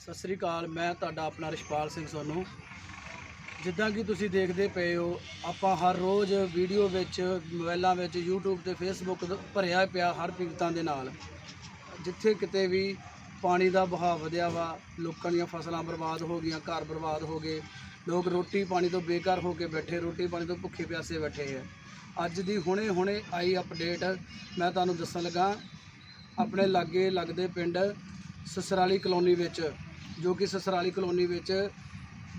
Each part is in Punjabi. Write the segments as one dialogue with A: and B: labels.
A: ਸਤਿ ਸ੍ਰੀ ਅਕਾਲ, ਮੈਂ ਤੁਹਾਡਾ ਆਪਣਾ ਰਿਸ਼ਪਾਲ ਸਿੰਘ ਸੋਨੂ। ਜਿੱਦਾਂ ਕਿ ਤੁਸੀਂ ਦੇਖਦੇ ਪਏ ਹੋ, ਆਪਾਂ ਹਰ ਰੋਜ਼ ਵੀਡੀਓ ਵਿੱਚ, ਮੋਬਾਈਲਾਂ ਵਿੱਚ, YouTube ਤੇ Facebook ਭਰਿਆ ਪਿਆ ਹਰ ਪੀੜਤਾਂ ਦੇ ਨਾਲ। ਜਿੱਥੇ ਕਿਤੇ ਵੀ ਪਾਣੀ ਦਾ ਵਹਾਅ ਵਧਿਆ ਵਾ, ਲੋਕਾਂ ਦੀਆਂ ਫਸਲਾਂ ਬਰਬਾਦ ਹੋ ਗਈਆਂ, ਘਰ ਬਰਬਾਦ ਹੋ ਗਏ, ਲੋਕ ਰੋਟੀ ਪਾਣੀ ਤੋਂ ਬੇਕਾਰ ਹੋ ਕੇ ਬੈਠੇ, ਰੋਟੀ ਪਾਣੀ ਤੋਂ ਭੁੱਖੇ ਪਿਆਸੇ ਬੈਠੇ ਆ। ਅੱਜ ਦੀ ਹੁਣੇ ਹੁਣੇ ਆਈ ਅਪਡੇਟ, ਮੈਂ ਤੁਹਾਨੂੰ ਦੱਸਣ ਲੱਗਾ, ਆਪਣੇ ਲਾਗੇ ਲੱਗਦੇ ਪਿੰਡ ਸਸਰਾਲੀ ਕਲੋਨੀ ਵਿੱਚ। ਜੋ ਕਿ ਸਸਰਾਲੀ ਕਲੋਨੀ ਵਿੱਚ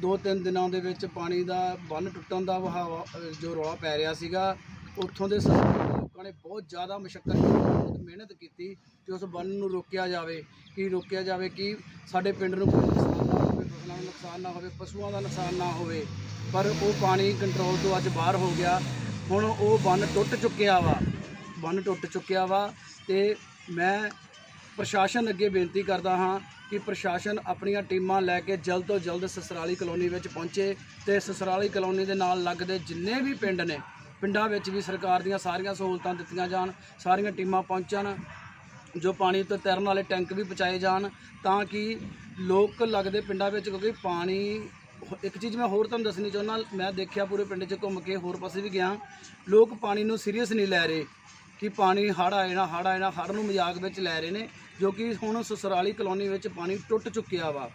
A: ਦੋ ਤਿੰਨ ਦਿਨਾਂ ਦੇ ਵਿੱਚ ਪਾਣੀ ਦਾ ਬੰਨ ਟੁੱਟਣ ਦਾ ਵਹਾਵਾ ਜੋ ਰੌਲਾ ਪੈ ਰਿਹਾ ਸੀਗਾ, ਉੱਥੋਂ ਦੇ ਸਸਰਾਲੀ ਲੋਕਾਂ ਨੇ ਬਹੁਤ ਜ਼ਿਆਦਾ ਮੁਸ਼ਕਲ ਕੀਤੀ ਬਹੁਤ ਮਿਹਨਤ ਕੀਤੀ ਕਿ ਉਸ ਬੰਨ ਨੂੰ ਰੋਕਿਆ ਜਾਵੇ। ਕਿ ਰੋਕਿਆ ਜਾਵੇ? ਕਿ ਸਾਡੇ ਪਿੰਡ ਨੂੰ ਕੋਈ ਨੁਕਸਾਨ ਨਾ ਹੋਵੇ, ਫਸਲਾਂ ਨੂੰ ਨੁਕਸਾਨ ਨਾ ਹੋਵੇ, ਪਸ਼ੂਆਂ ਦਾ ਨੁਕਸਾਨ ਨਾ ਹੋਵੇ। ਪਰ ਉਹ ਪਾਣੀ ਕੰਟਰੋਲ ਤੋਂ ਅੱਜ ਬਾਹਰ ਹੋ ਗਿਆ। ਹੁਣ ਉਹ ਬੰਨ ਟੁੱਟ ਚੁੱਕਿਆ ਵਾ। ਬੰਨ ਟੁੱਟ ਚੁੱਕਿਆ ਵਾ ਤੇ ਮੈਂ ਪ੍ਰਸ਼ਾਸਨ ਅੱਗੇ ਬੇਨਤੀ ਕਰਦਾ ਹਾਂ ਕਿ ਪ੍ਰਸ਼ਾਸਨ ਆਪਣੀਆਂ ਟੀਮਾਂ ਲੈ ਕੇ ਜਲਦ ਤੋਂ ਜਲਦ ਸਸਰਾਲੀ ਕਲੋਨੀ ਵਿੱਚ ਪਹੁੰਚੇ ਤੇ ਸਸਰਾਲੀ ਕਲੋਨੀ ਦੇ ਨਾਲ ਲੱਗਦੇ ਜਿੰਨੇ ਵੀ ਪਿੰਡ ਨੇ, ਪਿੰਡਾਂ ਵਿੱਚ ਵੀ ਸਰਕਾਰ ਦੀਆਂ ਸਾਰੀਆਂ ਸਹੂਲਤਾਂ ਦਿੱਤੀਆਂ ਜਾਣ, ਸਾਰੀਆਂ ਟੀਮਾਂ ਪਹੁੰਚਣ, ਜੋ ਪਾਣੀ ਤੋਂ ਤੈਰਨ ਵਾਲੇ ਟੈਂਕ ਵੀ ਪਹੁੰਚਾਏ ਜਾਣ, ਤਾਂ ਕਿ ਲੋਕ ਲੱਗਦੇ ਪਿੰਡਾਂ ਵਿੱਚ, ਕਿਉਂਕਿ ਪਾਣੀ, ਇੱਕ ਚੀਜ਼ ਮੈਂ ਹੋਰ ਤੁਹਾਨੂੰ ਦੱਸਣੀ ਚਾਹੁੰਦਾ, ਮੈਂ ਦੇਖਿਆ ਪੂਰੇ ਪਿੰਡ 'ਚ ਘੁੰਮ ਕੇ ਹੋਰ ਪਾਸੇ ਵੀ ਗਿਆ, ਲੋਕ ਪਾਣੀ ਨੂੰ ਸੀਰੀਅਸ ਨਹੀਂ ਲੈ ਰਹੇ, ਕਿ ਪਾਣੀ ਹੜ੍ਹ ਆਏ ਨਾ, ਹੜ੍ਹ ਆਏ ਨਾ, ਹੜ੍ਹ ਨੂੰ ਮਜ਼ਾਕ ਵਿੱਚ ਲੈ ਰਹੇ ਨੇ ਜੋ ਕਿ ਹੁਣ ਸਸਰਾਲੀ ਕਲੋਨੀ ਵਿੱਚ ਪਾਣੀ ਟੁੱਟ ਚੁੱਕਿਆ ਵਾ।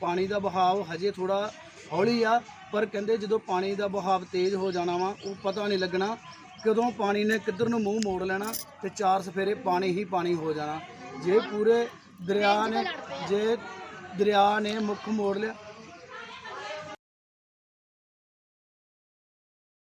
A: ਪਾਣੀ ਦਾ ਵਹਾਅ ਹਜੇ ਥੋੜਾ ਹੌਲੀ ਆ, ਪਰ ਕਹਿੰਦੇ ਜਦੋਂ ਪਾਣੀ ਦਾ ਬਹਾਵ ਤੇਜ਼ ਹੋ ਜਾਣਾ ਵਾ, ਉਹ ਪਤਾ ਨਹੀਂ ਲੱਗਣਾ ਕਦੋਂ ਪਾਣੀ ਨੇ ਕਿੱਧਰ ਨੂੰ ਮੂੰਹ ਮੋੜ ਲੈਣਾ ਤੇ ਚਾਰ ਸਫੇਰੇ ਪਾਣੀ ਹੀ ਪਾਣੀ ਹੋ ਜਾਣਾ। ਜੇ ਪੂਰੇ ਦਰਿਆ ਨੇ, ਜੇ ਦਰਿਆ ਨੇ ਮੁੱਖ ਮੋੜ ਲਿਆ